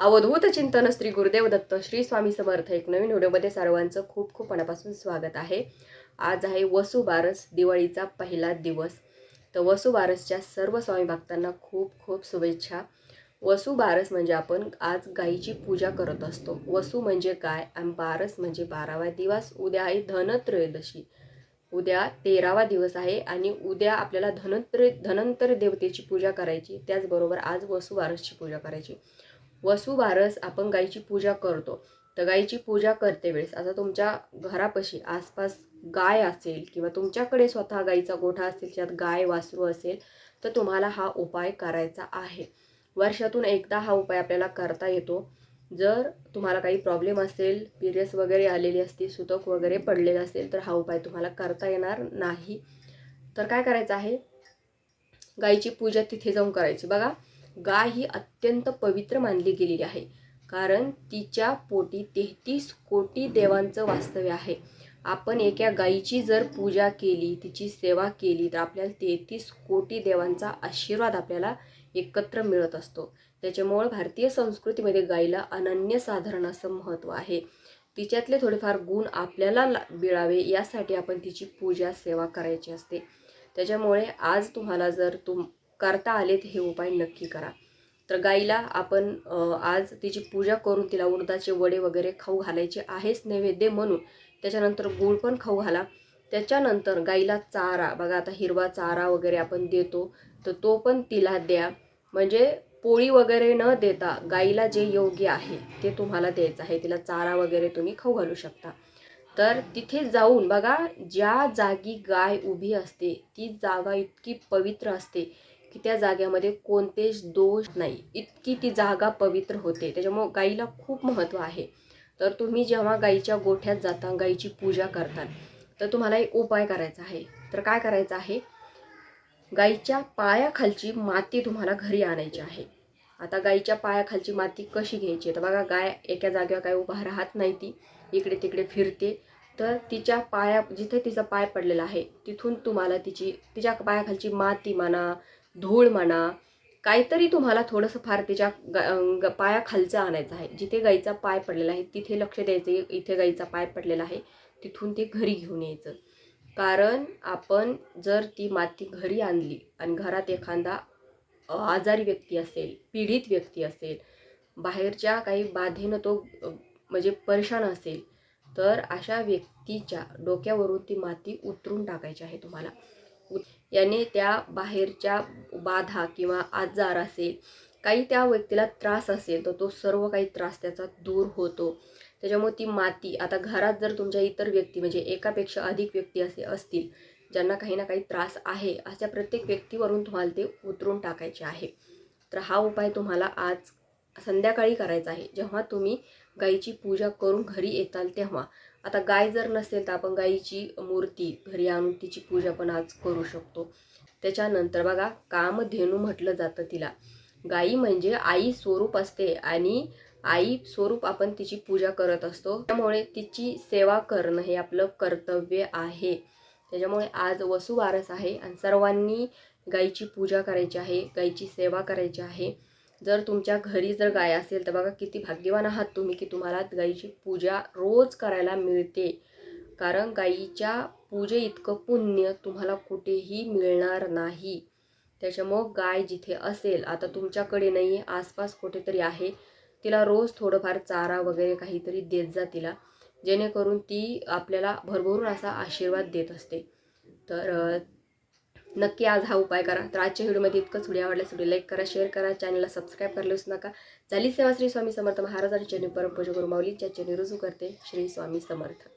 अवधूत चिंतन श्री गुरुदेव दत्त श्री स्वामी समर्थ एक नवीन व्हिडिओमध्ये सर्वांचं खूप खूप मनापासून स्वागत आहे. आज आहे वसुबारस दिवाळीचा पहिला दिवस. तर वसुबारसच्या सर्व स्वामी भक्तांना खूप खूप शुभेच्छा. वसुबारस म्हणजे आपण आज गाईची पूजा करत असतो. वसू म्हणजे गाय आणि बारस म्हणजे बारावा दिवस. उद्या आहे धनत्रयोदशी. उद्या तेरावा दिवस आहे आणि उद्या आपल्याला धनत्र धनंतर देवतेची पूजा करायची. त्याचबरोबर आज वसुबारसची पूजा करायची. वसुबारस आपण गाईची पूजा करतो. तर गाईची पूजा करते वेळेस. आता तुमच्या घरापाशी आसपास गाय असेल किंवा तुमच्याकडे स्वतः गाईचा गोठा असेल त्यात गाय वासरू असेल तर तुम्हाला हा उपाय करायचा आहे. वर्षातून एकदा हा उपाय आपल्याला करता येतो. जर तुम्हाला काही प्रॉब्लेम असेल पिरियड्स वगैरे आलेली असतील सुतक वगैरे पडलेलं असेल तर हा उपाय तुम्हाला करता येणार नाही. तर काय करायचं आहे? गाईची पूजा तिथे जाऊन करायची. बघा गाय ही अत्यंत पवित्र मानली गेलेली आहे. कारण तिच्या पोटी तेहतीस कोटी देवांचं वास्तव्य आहे. आपण एका गायीची जर पूजा केली तिची सेवा केली तर आपल्याला तेहतीस कोटी देवांचा आशीर्वाद आपल्याला एकत्र मिळत असतो. त्याच्यामुळं भारतीय संस्कृतीमध्ये गायीला अनन्यसाधारण असं महत्त्व आहे. तिच्यातले थोडेफार गुण आपल्याला मिळावे यासाठी आपण तिची पूजा सेवा करायची असते. त्याच्यामुळे आज तुम्हाला जर तुम करता आलेत हे उपाय नक्की करा. तर गाईला आपण आज तिची पूजा करून तिला उडदाचे वडे वगैरे खाऊ घालायचे आहेच नैवेद्य म्हणून त्याच्यानंतर गूळ पण खाऊ घाला. त्याच्यानंतर गाईला चारा बघा आता हिरवा चारा वगैरे आपण देतो तर तो पण तिला द्या. म्हणजे पोळी वगैरे न देता गाईला जे योग्य आहे ते तुम्हाला द्यायचं आहे. तिला चारा वगैरे तुम्ही खाऊ घालू शकता. तर तिथे जाऊन बघा ज्या जागी गाय उभी असते ती जागा इतकी पवित्र असते की त्या जाग्यामध्ये कोणतेच दोष नाही. इतकी ती जागा पवित्र होते. त्याच्यामुळं गाईला खूप महत्त्व आहे. तर तुम्ही जेव्हा गाईच्या गोठ्यात जाता गाईची पूजा करता तर तुम्हाला एक उपाय करायचा आहे. तर काय करायचं आहे? गाईच्या पायाखालची माती तुम्हाला घरी आणायची आहे. आता गाईच्या पायाखालची माती कशी घ्यायची? तर बघा गाय एका जागेवर काय उभा राहत नाही ती. इकडे तिकडे फिरते. तर तिच्या पाया जिथे तिचा पाय पडलेला आहे तिथून तुम्हाला तिची तिच्या पायाखालची माती म्हणा धूळ म्हणा काहीतरी तुम्हाला थोडंसं फार तिच्या ग- ग- पायाखालचं आणायचं आहे. जिथे गाईचा पाय पडलेला आहे तिथे लक्ष द्यायचं इथे गाईचा पाय पडलेला आहे तिथून ते घरी घेऊन यायचं. कारण आपण जर ती माती घरी आणली आणि घरात एखादा आजारी व्यक्ती असेल पीडित व्यक्ती असेल बाहेरच्या काही बाधेनं तो म्हणजे परेशान असेल तर अशा व्यक्तीच्या डोक्यावरून ती माती उतरून टाकायची आहे तुम्हाला. याने त्या बाहेरच्या बाधा किंवा आजार असेल काही त्या व्यक्तीला त्रास असेल तर तो सर्व काही त्रास त्याचा दूर होतो. त्याच्यामुळे ती माती आता घरात जर तुमच्या इतर व्यक्ती म्हणजे एकापेक्षा अधिक व्यक्ती असे असतील ज्यांना काही ना काही त्रास आहे अशा प्रत्येक व्यक्तीवरून तुम्हाला ते उतरून टाकायचे आहे. तर हा उपाय तुम्हाला आज संध्याकाळी करायचा आहे. जेव्हा तुम्ही गाईची पूजा करून घरी येताल तेव्हा आता गाय जर नसेल तर आपण गाईची मूर्ती घरी आणून तिची पूजा पण आज करू शकतो. त्याच्यानंतर बघा कामधेनू म्हटलं जातं तिला. गाई म्हणजे आई स्वरूप असते आणि आई स्वरूप आपण तिची पूजा करत असतो. त्यामुळे तिची सेवा करणं हे आपलं कर्तव्य आहे. त्याच्यामुळे आज वसुवारस आहे आणि सर्वांनी गाईची पूजा करायची आहे गाईची सेवा करायची आहे. जर तुमच्या घरी जर गाय असेल तर बघा किती भाग्यवान आहात तुम्ही की तुम्हाला गाईची पूजा रोज करायला मिळते. कारण गाईच्या पूजे इतकं पुण्य तुम्हाला कुठेही मिळणार नाही. त्याच्यामुळं गाय जिथे असेल आता तुमच्याकडे नाही आहे आसपास कुठेतरी आहे तिला रोज थोडंफार चारा वगैरे काहीतरी देत जा तिला. जेणेकरून ती आपल्याला भरभरून असा आशीर्वाद देत असते. तर नक्की आज हा उपाय करा. तर आजच्या व्हिडिओमध्ये इतकंच. व्हिडिओ आवडल्यास व्हिडिओ लाईक करा शेअर करा चॅनलला सबस्क्राईब करायला विसरू नका. झाली सेवा श्री स्वामी समर्थ महाराजांची चरणी परमपूजा गुरुमावली ज्या चरणी रुजू करते श्री स्वामी समर्थ.